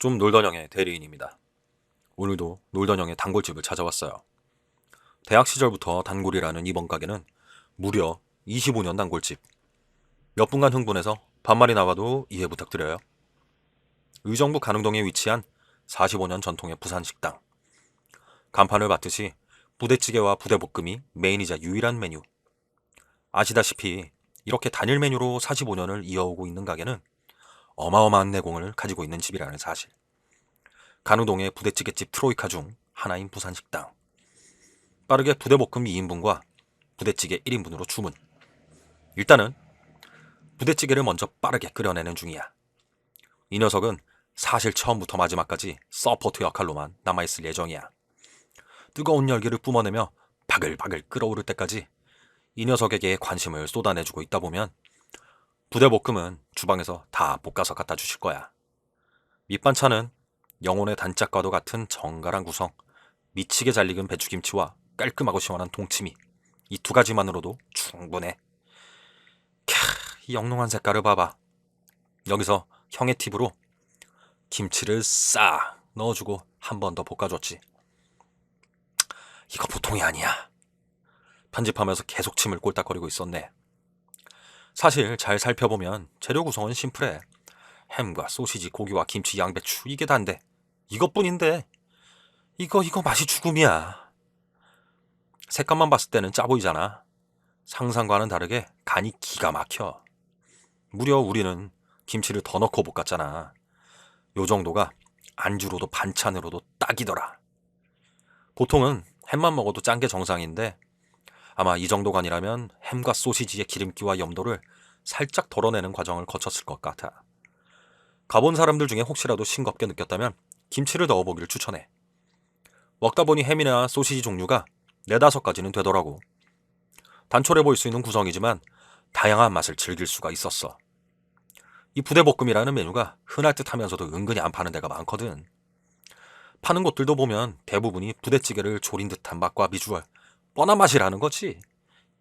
좀 놀던 형의 대리인입니다. 오늘도 놀던 형의 단골집을 찾아왔어요. 대학 시절부터 단골이라는 이번 가게는 무려 25년 단골집. 몇 분간 흥분해서 반말이 나와도 이해 부탁드려요. 의정부 가능동에 위치한 45년 전통의 부산 식당. 간판을 받듯이 부대찌개와 부대볶음이 메인이자 유일한 메뉴. 아시다시피 이렇게 단일 메뉴로 45년을 이어오고 있는 가게는 어마어마한 내공을 가지고 있는 집이라는 사실. 간우동의 부대찌개집 트로이카 중 하나인 부산식당. 빠르게 부대볶음 2인분과 부대찌개 1인분으로 주문. 일단은 부대찌개를 먼저 빠르게 끓여내는 중이야. 이 녀석은 사실 처음부터 마지막까지 서포트 역할로만 남아있을 예정이야. 뜨거운 열기를 뿜어내며 바글바글 끓어오를 때까지 이 녀석에게 관심을 쏟아내주고 있다 보면 부대볶음은 주방에서 다 볶아서 갖다 주실 거야. 밑반찬은 영혼의 단짝과도 같은 정갈한 구성, 미치게 잘 익은 배추김치와 깔끔하고 시원한 동치미. 이 두 가지만으로도 충분해. 캬, 이 영롱한 색깔을 봐봐. 여기서 형의 팁으로 김치를 싹 넣어주고 한 번 더 볶아줬지. 이거 보통이 아니야. 편집하면서 계속 침을 꼴딱거리고 있었네. 사실 잘 살펴보면 재료 구성은 심플해. 햄과 소시지, 고기와 김치, 양배추 이게 단데 이것뿐인데 이거 이거 맛이 죽음이야. 색감만 봤을 때는 짜 보이잖아. 상상과는 다르게 간이 기가 막혀. 무려 우리는 김치를 더 넣고 볶았잖아. 요 정도가 안주로도 반찬으로도 딱이더라. 보통은 햄만 먹어도 짠 게 정상인데 아마 이 정도 간이라면 햄과 소시지의 기름기와 염도를 살짝 덜어내는 과정을 거쳤을 것 같아. 가본 사람들 중에 혹시라도 싱겁게 느꼈다면 김치를 넣어보기를 추천해. 먹다 보니 햄이나 소시지 종류가 네다섯 가지는 되더라고. 단촐해 보일 수 있는 구성이지만 다양한 맛을 즐길 수가 있었어. 이 부대볶음이라는 메뉴가 흔할 듯 하면서도 은근히 안 파는 데가 많거든. 파는 곳들도 보면 대부분이 부대찌개를 조린 듯한 맛과 비주얼, 뻔한 맛이라는 거지.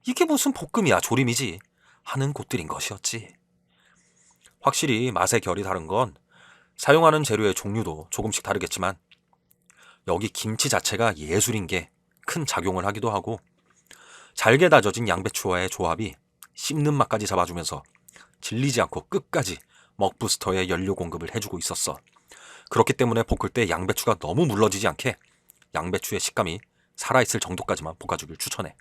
이게 무슨 볶음이야, 조림이지. 하는 곳들인 것이었지. 확실히 맛의 결이 다른 건 사용하는 재료의 종류도 조금씩 다르겠지만 여기 김치 자체가 예술인 게 큰 작용을 하기도 하고 잘게 다져진 양배추와의 조합이 씹는 맛까지 잡아주면서 질리지 않고 끝까지 먹부스터의 연료 공급을 해주고 있었어. 그렇기 때문에 볶을 때 양배추가 너무 물러지지 않게 양배추의 식감이 살아있을 정도까지만 볶아주길 추천해.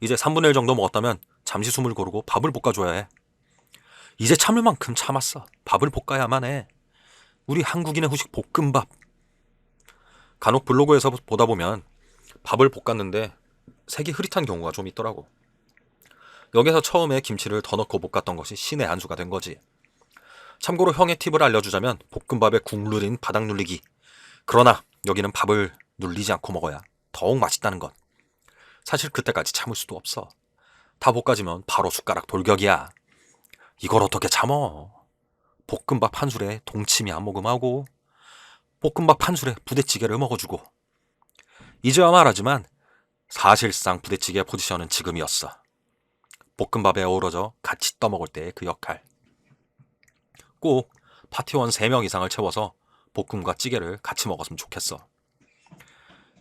이제 3분의 1 정도 먹었다면 잠시 숨을 고르고 밥을 볶아줘야 해. 이제 참을 만큼 참았어. 밥을 볶아야만 해. 우리 한국인의 후식 볶음밥. 간혹 블로그에서 보다 보면 밥을 볶았는데 색이 흐릿한 경우가 좀 있더라고. 여기서 처음에 김치를 더 넣고 볶았던 것이 신의 한 수가 된 거지. 참고로 형의 팁을 알려주자면 볶음밥에 국 누린 바닥 눌리기. 그러나 여기는 밥을 눌리지 않고 먹어야 더욱 맛있다는 것. 사실 그때까지 참을 수도 없어. 다 볶아지면 바로 숟가락 돌격이야. 이걸 어떻게 참어? 볶음밥 한 술에 동치미 한 모금하고 볶음밥 한 술에 부대찌개를 먹어주고 이제야 말하지만 사실상 부대찌개 포지션은 지금이었어. 볶음밥에 어우러져 같이 떠먹을 때의 그 역할. 꼭 파티원 3명 이상을 채워서 볶음과 찌개를 같이 먹었으면 좋겠어.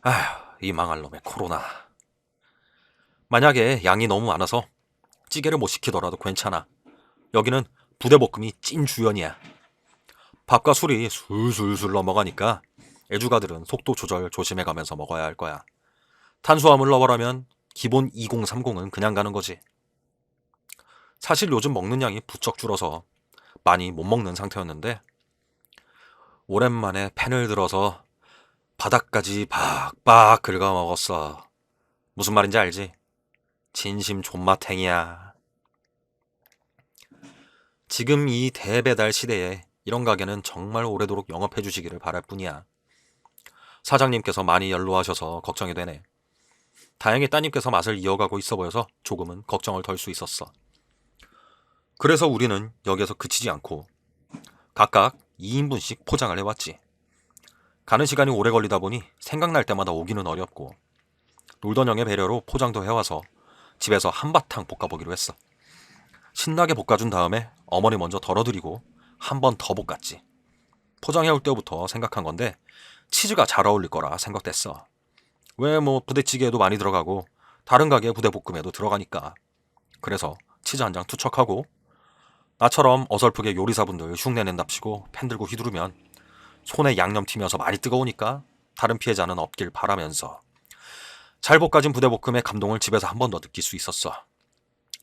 아휴, 이 망할 놈의 코로나. 만약에 양이 너무 많아서 찌개를 못 시키더라도 괜찮아. 여기는 부대볶음이 찐 주연이야. 밥과 술이 술술술 넘어가니까 애주가들은 속도 조절 조심해가면서 먹어야 할 거야. 탄수화물 넣어라면 기본 2030은 그냥 가는 거지. 사실 요즘 먹는 양이 부쩍 줄어서 많이 못 먹는 상태였는데 오랜만에 펜을 들어서 바닥까지 박박 긁어 먹었어. 무슨 말인지 알지? 진심 존맛탱이야. 지금 이 대배달 시대에 이런 가게는 정말 오래도록 영업해 주시기를 바랄 뿐이야. 사장님께서 많이 연로하셔서 걱정이 되네. 다행히 따님께서 맛을 이어가고 있어 보여서 조금은 걱정을 덜 수 있었어. 그래서 우리는 여기에서 그치지 않고 각각 2인분씩 포장을 해왔지. 가는 시간이 오래 걸리다 보니 생각날 때마다 오기는 어렵고 놀던 형의 배려로 포장도 해와서 집에서 한바탕 볶아보기로 했어. 신나게 볶아준 다음에 어머니 먼저 덜어드리고 한 번 더 볶았지. 포장해올 때부터 생각한 건데 치즈가 잘 어울릴 거라 생각됐어. 왜 뭐 부대찌개에도 많이 들어가고 다른 가게 부대볶음에도 들어가니까. 그래서 치즈 한 장 투척하고 나처럼 어설프게 요리사분들 흉내낸답시고 팬 들고 휘두르면 손에 양념 튀면서 많이 뜨거우니까 다른 피해자는 없길 바라면서 잘 볶아진 부대볶음의 감동을 집에서 한 번 더 느낄 수 있었어.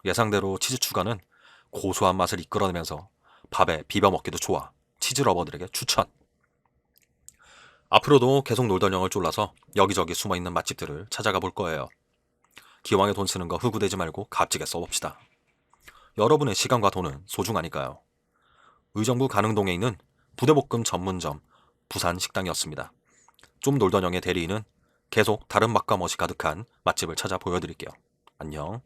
예상대로 치즈 추가는 고소한 맛을 이끌어내면서 밥에 비벼 먹기도 좋아. 치즈 러버들에게 추천. 앞으로도 계속 놀던 형을 쫄라서 여기저기 숨어있는 맛집들을 찾아가 볼 거예요. 기왕에 돈 쓰는 거 흑우대지 말고 값지게 써봅시다. 여러분의 시간과 돈은 소중하니까요. 의정부 가능동에 있는 부대볶음 전문점 부산 식당이었습니다. 좀 놀던 형의 대리인은 계속 다른 맛과 멋이 가득한 맛집을 찾아 보여드릴게요. 안녕.